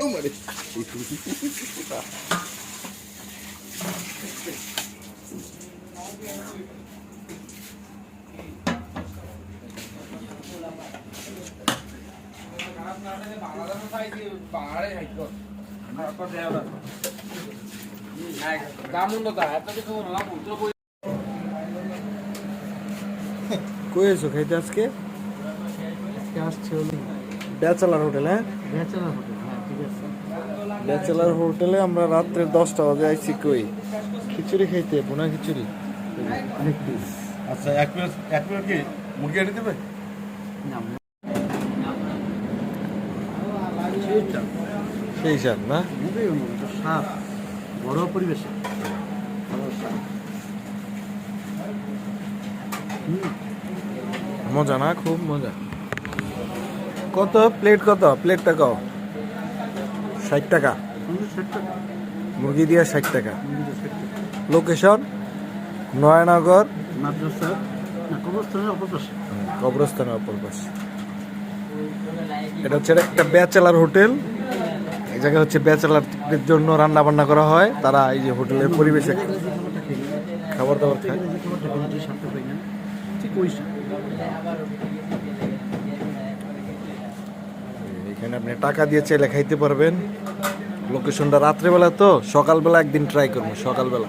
তোমারে কই এসো খাইতে আজকে আসছে হলো। ব্যাচেলার হোটেল হ্যাঁ? Bachelor hotel. ব্যাচেলার হোটেলে আমরা রাত্রে দশটা বাজে আইছি কই? খিচুড়ি খাইতে বোনা খিচুড়ি? পিস আচ্ছা এক প্লেট এক প্লেট কি মুরগি এনে দেবে? সেই স্বাদ না? স্বাদ বড় পরিবেশে। মজা না? খুব মজা। কত? প্লেট কত? প্লেটটা কও। ষাট টাকা। মুরগি দিয়া ষাট টাকা। লোকেশন নয়নগর। কবরস্থানের অপর পাশে। এটা হচ্ছে একটা ব্যাচেলার হোটেল। এই জায়গায় হচ্ছে ব্যাচেলারদের জন্য রান্না বান্না করা হয়। তারা এই যে হোটেলের পরিবেশে খাবার দাবার খায়। ঠিক ওই স্বাদ। এখানে আপনি টাকা দিয়ে চাইলে খাইতে পারবেন। লোকেশনটা রাত্রেবেলা তো, সকালবেলা একদিন ট্রাই করব, সকালবেলা।